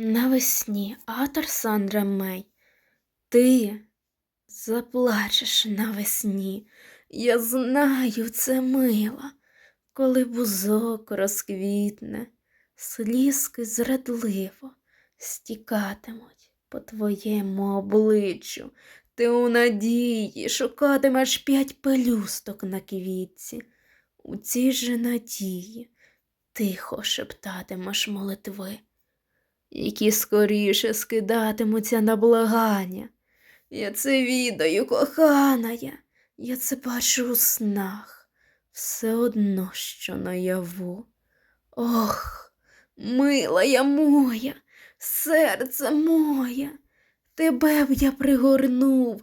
Навесні, автор Сандра Мей. Ти заплачеш навесні. Я знаю, це мила, коли бузок розквітне, слізки зрадливо стікатимуть по твоєму обличчю. Ти у надії шукатимеш п'ять пелюсток на квітці. У цій же надії тихо шептатимеш молитви, які скоріше скидатимуться на благання. Я це відаю, кохана я, я це бачу у снах, все одно, що наяву. Ох, милая моя, серце моє, тебе б я пригорнув,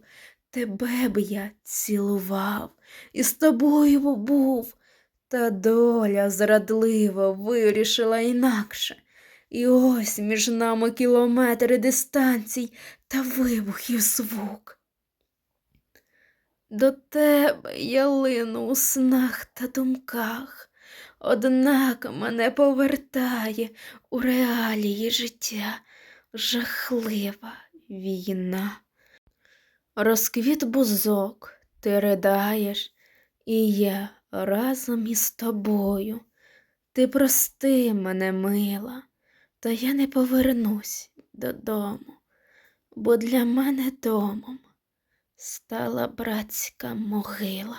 тебе б я цілував, і з тобою був. Та доля зрадлива вирішила інакше. І ось між нами кілометри дистанцій та вибухів звук. До тебе я лину у снах та думках, однак мене повертає у реалії життя жахлива війна. Розквіт бузок, ти riдаєш, і я разом із тобою. Ти прости мене, мила, та я не повернусь додому, бо для мене домом стала братська могила.